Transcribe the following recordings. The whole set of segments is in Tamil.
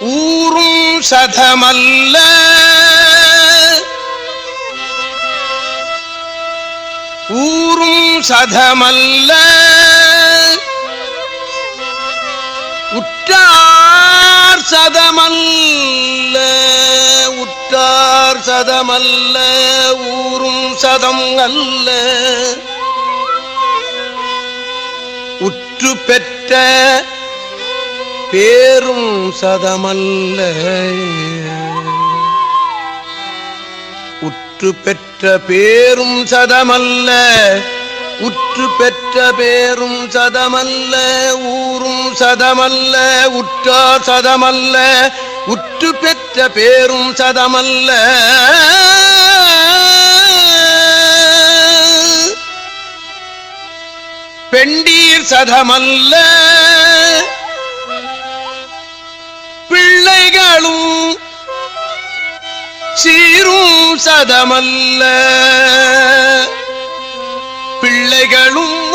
ஊரும் சதமல்ல. ஊரும் சதமல்ல. உற்றார் சதமல்ல. உற்றார் சதமல்ல. ஊரும் சதம் அல்ல. உற்று பெற்ற பேரும் சதமல்ல. உற்று பெற்ற பேரும் சதமல்ல. உற்று பெற்ற பேரும் சதமல்ல. ஊரும் சதமல்ல. உற்றார் சதமல்ல. உற்று பெற்ற பேரும் சதமல்ல. பெண்டீர் சதமல்ல. பிள்ளைகளும் சீரும் சதமல்ல. பிள்ளைகளும்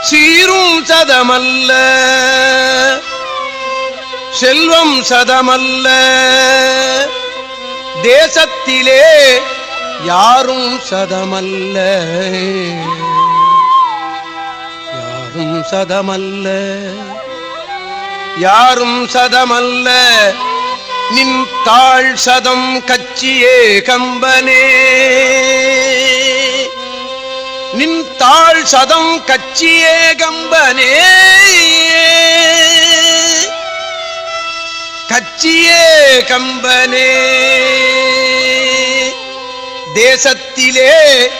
சீரும் சதமல்ல. செல்வம் சதமல்ல. தேசத்திலே யாரும் சதமல்ல. சதமல்ல. யாரும் சதமல்ல. நின் தாழ் சதம் கச்சியே கம்பனே நின் தாழ் சதம் கச்சியே கம்பனே கச்சியே கம்பனே தேசத்திலே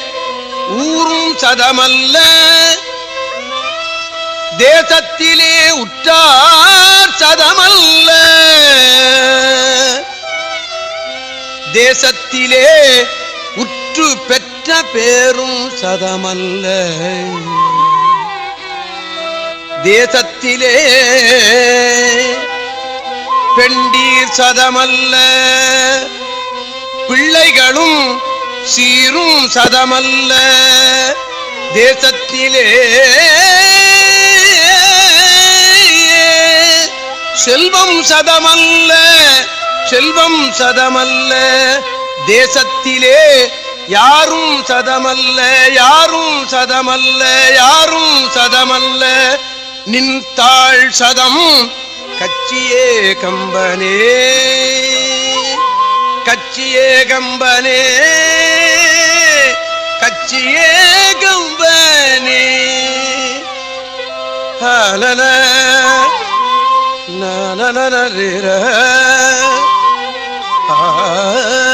ஊரும் சதமல்ல. தேசத்திலே உற்றார் சதமல்ல. தேசத்திலே உற்று பெற்ற பேரும் சதமல்ல. தேசத்திலே பெண்டீர் சதமல்ல. பிள்ளைகளும் சீரும் சதமல்ல. தேசத்திலே செல்வம் சதமல்ல செல்வம் சதமல்ல. தேசத்திலே யாரும் சதமல்ல யாரும் சதமல்ல யாரும் சதமல்ல. நின் தாழ் சதம் கச்சியே கம்பனே. கச்சியே கம்பனே. கச்சியே கம்பனே. ஹலன நனனரிர ஆ.